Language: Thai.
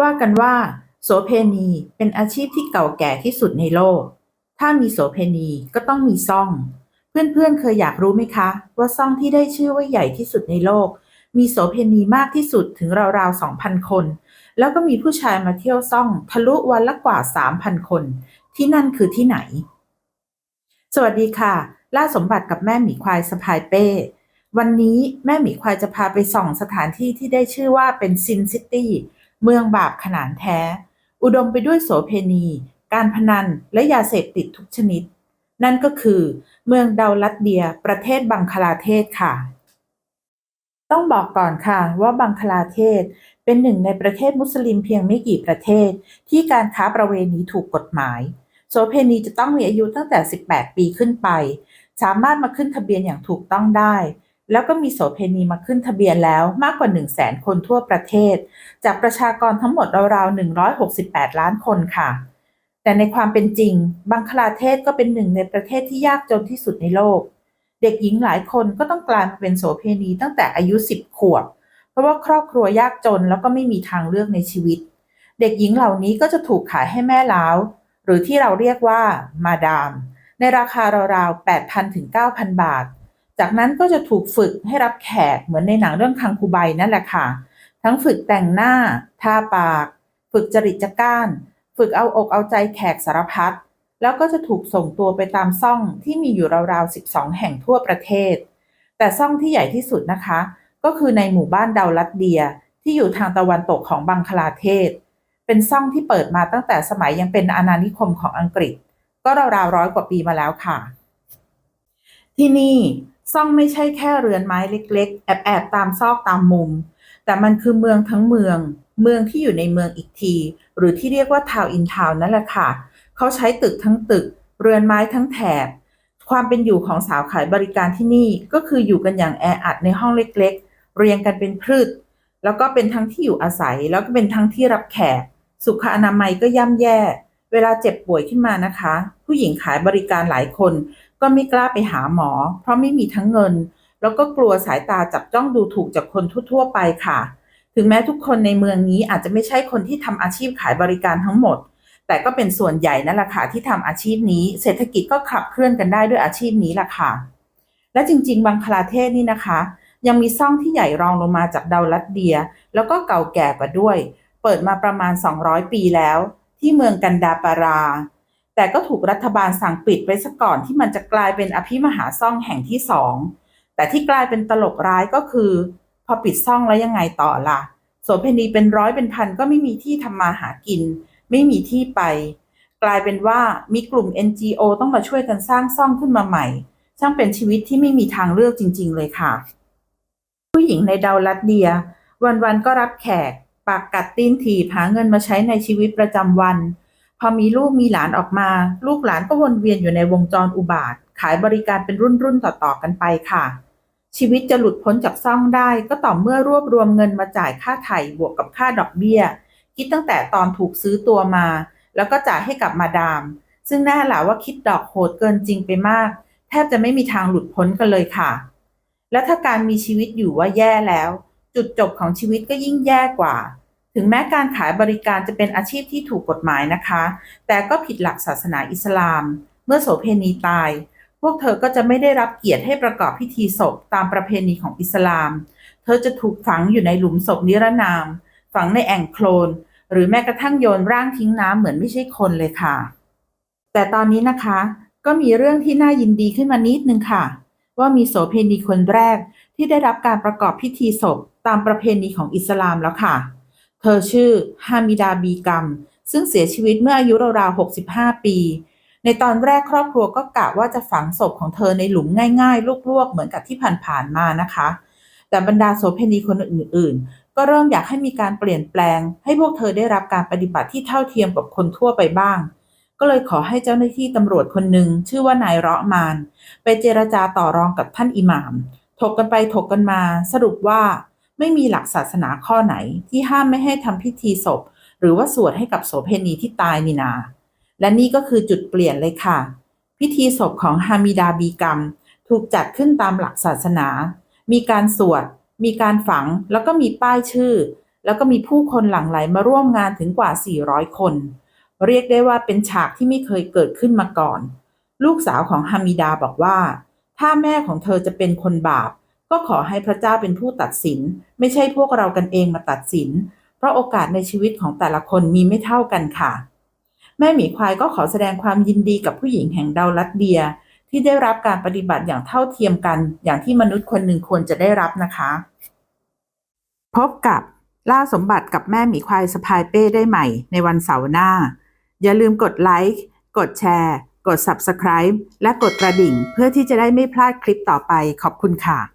ว่ากันว่า โสเพณีเป็นอาชีพที่เก่าแก่ที่สุดในโลก ถ้ามีโสเพณีก็ต้องมีซ่อง เพื่อนๆเคยอยากรู้ไหมคะ ว่าซ่องที่ได้ชื่อว่าใหญ่ที่สุดในโลก มีโสเพณีมากที่สุดถึงราวๆ2,000คน แล้วก็มีผู้ชายมาเที่ยวซ่อง ทะลุวันละกว่า3,000คน ที่นั่นคือที่ไหน สวัสดีค่ะ ล่าสมบัติกับแม่หมีควายสะพายเป้วันนี้แม่หมีควายจะพาไปส่องสถานที่ที่ได้ชื่อว่าเป็นซินซิตี้ เมืองบาปขนานแท้ อุดมไปด้วยโสเพณี การพนันและยาเสพติดทุกชนิด นั่นก็คือ เมืองเดาลัดเดีย ประเทศบังคลาเทศค่ะ ต้องบอกก่อนค่ะว่าบังคลาเทศเป็นหนึ่งในประเทศมุสลิมเพียงไม่กี่ประเทศ ที่การค้าประเวณีถูกกฎหมาย โสเพณีจะต้องมีอายุตั้งแต่ 18 ปีขึ้นไป สามารถมาขึ้นทะเบียนอย่างถูกต้องได้ แล้วก็มีโสเพณีมาขึ้นทะเบียนแล้วมากกว่า 1 0 0 0 0แสนคนทั่วประเทศ จากประชากรทั้งหมดราวๆ 168 ล้านคนค่ะ แต่ในความเป็นจริง บังคลาเทศก็เป็นหนึ่งในประเทศที่ยากจนที่สุดในโลก เด็กหญิงหลายคนก็ต้องกลายมาเป็นโสเพณีตั้งแต่อายุ 10 ขวบ เพราะว่าครอบครัวยากจนแล้วก็ไม่มีทางเลือกในชีวิต เด็กหญิงเหล่านี้ก็จะถูกขายให้แม่เล้าหรือที่เราเรียกว่ามาดาม ในราคาราวๆ8,000ถึง9,000 บาท จากนั้นก็จะถูกฝึกให้รับแขกเหมือนในหนังเรื่องคังคูใบนั่นแหละค่ะ ทั้งฝึกแต่งหน้า ทาปาก ฝึกจริตจักร้าน ฝึกเอาอกเอาใจแขกสารพัด แล้วก็จะถูกส่งตัวไปตามซ่องที่มีอยู่ราวๆ 12 แห่งทั่วประเทศ แต่ซ่องที่ใหญ่ที่สุดนะคะ ก็คือในหมู่บ้านดาวลัดเดียที่อยู่ทางตะวันตกของบังคลาเทศ เป็นซ่องที่เปิดมาตั้งแต่สมัยยังเป็นอาณานิคมของอังกฤษ ก็ราวๆร้อยกว่าปีมาแล้วค่ะ ที่นี่ ซ่องไม่ใช่แค่เรือนไม้เล็ก ๆ แอบๆตามซอกตามมุม แต่มันคือเมืองทั้งเมือง เมืองที่อยู่ในเมืองอีกที หรือที่เรียกว่าทาวอินทาวนั่นแหละค่ะ เขาใช้ตึกทั้งตึก เรือนไม้ทั้งแถบ ความเป็นอยู่ของสาวขายบริการที่นี่ก็คืออยู่กันอย่างแออัดในห้องเล็ก ๆ เรียงกันเป็นพืชแล้วก็เป็นทั้งที่อยู่อาศัย แล้วก็เป็นทั้งที่รับแขก สุขอนามัยก็ย่ำแย่ เวลาเจ็บป่วยขึ้นมานะคะ ผู้หญิงขายบริการหลายคน ก็ไม่กล้าไปหาหมอ เพราะไม่มีทั้งเงิน แล้วก็กลัวสายตาจับจ้องดูถูกจากคนทั่วๆไปค่ะ ถึงแม้ทุกคนในเมืองนี้อาจจะไม่ใช่คนที่ทำอาชีพขายบริการทั้งหมด แต่ก็เป็นส่วนใหญ่นั่นแหละค่ะที่ทำอาชีพนี้ เศรษฐกิจก็ขับเคลื่อนกันได้ด้วยอาชีพนี้แหละค่ะ และจริง ๆ บังคลาเทศนี่นะคะ ยังมีซ่องที่ใหญ่รองลงมาจากดาวลัดเดีย แล้วก็เก่าแก่กว่าด้วย เปิดมาประมาณ 200 ปีแล้ว ที่เมืองกันดาปารา แต่ก็ถูกรัฐบาลสั่งปิดไปซะก่อนที่มันจะกลายเป็นอภิมหาซ่องแห่งที่สองแต่ที่กลายเป็นตลกร้ายก็คือ พอปิดซ่องแล้วยังไงต่อล่ะโสเพณีเป็นร้อยเป็นพันก็ไม่มีที่ทำมาหากิน ไม่มีที่ไป กลายเป็นว่ามีกลุ่ม NGO ต้องมาช่วยกันสร้างซ่องขึ้นมาใหม่ ช่างเป็นชีวิตที่ไม่มีทางเลือกจริง ๆ เลยค่ะ ผู้หญิงในดาวลัดเดีย วันๆก็รับแขก ปากกัดตีนถีบหาเงินมาใช้ในชีวิตประจำวัน พอมีลูกมีหลานออกมา ลูกหลานก็วนเวียนอยู่ในวงจรอุบาท ขายบริการเป็นรุ่นๆต่อๆกันไปค่ะ ชีวิตจะหลุดพ้นจากซ่องได้ ก็ต่อเมื่อรวบรวมเงินมาจ่ายค่าไถ่บวกกับค่าดอกเบี้ย คิดตั้งแต่ตอนถูกซื้อตัวมา แล้วก็จ่ายให้กับมาดาม ซึ่งแน่แหละว่าคิดดอกโหดเกินจริงไปมาก แทบจะไม่มีทางหลุดพ้นกันเลยค่ะ และถ้าการมีชีวิตอยู่ว่าแย่แล้ว จุดจบของชีวิตก็ยิ่งแย่กว่า ถึงแม้การขายบริการจะเป็นอาชีพที่ถูกกฎหมายนะคะ แต่ก็ผิดหลักศาสนาอิสลาม เมื่อโสเพณีตาย พวกเธอก็จะไม่ได้รับเกียรติให้ประกอบพิธีศพตามประเพณีของอิสลาม เธอจะถูกฝังอยู่ในหลุมศพนิรนาม ฝังในแอ่งโคลน หรือแม้กระทั่งโยนร่างทิ้งน้ำเหมือนไม่ใช่คนเลยค่ะ แต่ตอนนี้นะคะ ก็มีเรื่องที่น่ายินดีขึ้นมานิดนึงค่ะ ว่ามีโสเพณีคนแรกที่ได้รับการประกอบพิธีศพตามประเพณีของอิสลามแล้วค่ะ เธอชื่อฮามิดาบีกัมซึ่งเสียชีวิตเมื่ออายุราวๆ65 ปี ในตอนแรกครอบครัวก็กะว่าจะฝังศพของเธอในหลุมง่ายๆลวกๆ เหมือนกับที่ผ่านๆมานะคะ แต่บรรดาโสเพณีคนอื่นๆ ก็เริ่มอยากให้มีการเปลี่ยนแปลง ให้พวกเธอได้รับการปฏิบัติที่เท่าเทียมกับคนทั่วไปบ้าง ก็เลยขอให้เจ้าหน้าที่ตำรวจคนหนึ่งชื่อว่านายเราะมาน ไปเจรจาต่อรองกับท่านอิหม่าม ถกกันไปถกกันมา สรุปว่า ไม่มีหลักศาสนาข้อไหนที่ห้ามไม่ให้ทำพิธีศพ หรือว่าสวดให้กับโสเพณีที่ตายนี่นา และนี่ก็คือจุดเปลี่ยนเลยค่ะ พิธีศพของฮามิดาบีกัมถูกจัดขึ้นตามหลักศาสนา มีการสวด มีการฝัง แล้วก็มีป้ายชื่อ แล้วก็มีผู้คนหลั่งไหลมาร่วมงานถึงกว่า 400 คน เรียกได้ว่าเป็นฉากที่ไม่เคยเกิดขึ้นมาก่อน ลูกสาวของฮามิดาบอกว่า ถ้าแม่ของเธอจะเป็นคนบาป ก็ขอให้พระเจ้าเป็นผู้ตัดสิน ไม่ใช่พวกเรากันเองมาตัดสิน เพราะโอกาสในชีวิตของแต่ละคนมีไม่เท่ากันค่ะ แม่หมีควายก็ขอแสดงความยินดีกับผู้หญิงแห่งดาวลัดเบีย ที่ได้รับการปฏิบัติอย่างเท่าเทียมกัน อย่างที่มนุษย์คนหนึ่งควรจะได้รับนะคะ พบกับล่าสมบัติกับแม่หมีควายสะพายเป้ได้ใหม่ในวันเสาร์หน้า อย่าลืมกดไลค์กดแชร์กด Subscribe และกดกระดิ่ง เพื่อที่จะได้ไม่พลาดคลิปต่อไปขอบคุณค่ะ